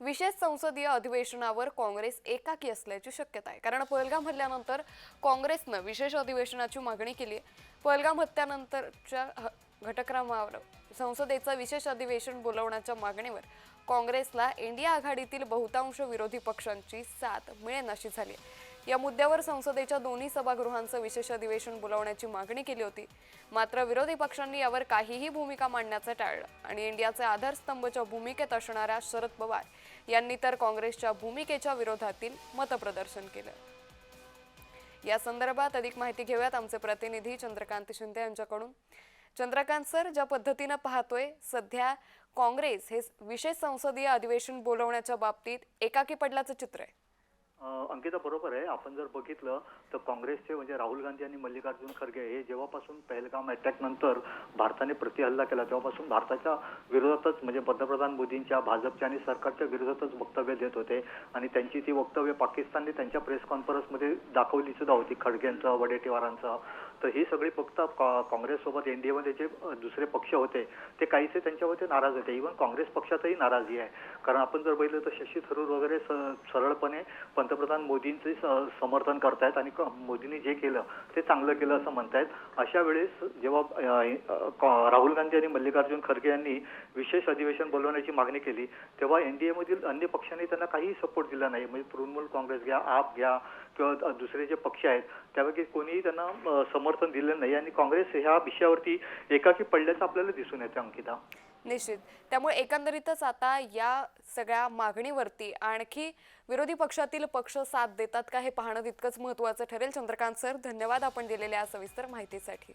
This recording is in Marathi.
विशेष संसदीय अधिवेशनावर काँग्रेस एकाकी असल्याची शक्यता आहे कारण पहलगाम हल्ल्यानंतर काँग्रेसनं विशेष अधिवेशनाची मागणी केली आहे पहलगाम हत्यानंतरच्या ह- घटक्रमावर संसदेचं विशेष अधिवेशन बोलवण्याच्या मागणीवर काँग्रेसला इंडिया आघाडीतील बहुतांश विरोधी पक्षांची साथ मिळेनाशी झाली आहे. या मुद्द्यावर संसदेच्या दोन्ही सभागृहांचं विशेष अधिवेशन बोलावण्याची मागणी केली होती. मात्र विरोधी पक्षांनी यावर काहीही भूमिका मांडण्याचं टाळलं आणि इंडियाचे आधारस्तंभच्या भूमिकेत असणाऱ्या शरद पवार यांनी तर काँग्रेसच्या भूमिकेच्या विरोधातील मतप्रदर्शन केलं. या संदर्भात अधिक माहिती घेऊयात आमचे प्रतिनिधी चंद्रकांत शिंदे यांच्याकडून. चंद्रकांत सर ज्या पद्धतीनं पाहतोय सध्या काँग्रेस हे विशेष संसदीय अधिवेशन बोलवण्याच्या बाबतीत एकाकी पडल्याचं चित्र आहे. अंकिता बरोबर आहे. आपण जर बघितलं तर काँग्रेसचे म्हणजे राहुल गांधी आणि मल्लिकार्जुन खरगे हे जेव्हापासून पहलगाम अटॅक नंतर भारताने प्रतिहल्ला केला तेव्हापासून भारताच्या विरोधातच म्हणजे पंतप्रधान मोदींच्या भाजपच्या आणि सरकारच्या विरोधातच वक्तव्य देत होते. आणि त्यांची ती वक्तव्य पाकिस्तानने त्यांच्या प्रेस कॉन्फरन्समध्ये दाखवली सुद्धा होती खडगेंचं वडेट्टीवारांचं. तर ही सगळी फक्त का- काँग्रेससोबत एमध्ये जे दुसरे पक्ष होते ते काहीसे त्यांच्यावरती नाराज होते. इव्हन काँग्रेस पक्षातही नाराजी आहे. कारण आपण जर बघितलं तर शशी थरूर वगैरे स- सरळपणे पंतप्रधान मोदींचे स- समर्थन करतायत आणि क- मोदींनी जे केलं ते चांगलं केलं असं म्हणतायत. अशा वेळेस जेव्हा राहुल गांधी आणि मल्लिकार्जुन खरगे यांनी विशेष अधिवेशन बोलवण्याची मागणी केली तेव्हा एन डी एमधील अन्य पक्षांनी त्यांना काही सपोर्ट दिला नाही. म्हणजे तृणमूल काँग्रेस घ्या आप घ्या किंवा दुसरे जे पक्ष आहेत त्यापैकी कोणीही त्यांना समर्थन दिलं नाही आणि काँग्रेस ह्या विषयावरती एकाकी पडल्याचं आपल्याला दिसून येतं अंकिता. निश्चित. त्यामुळे एकंदरीतच आता या सगळ्या मागणीवरती आणखी विरोधी पक्षातील पक्ष साथ देतात का हे पाहणं तितकंच महत्त्वाचं ठरेल. चंद्रकांत सर धन्यवाद आपण दिलेल्या सविस्तर माहितीसाठी.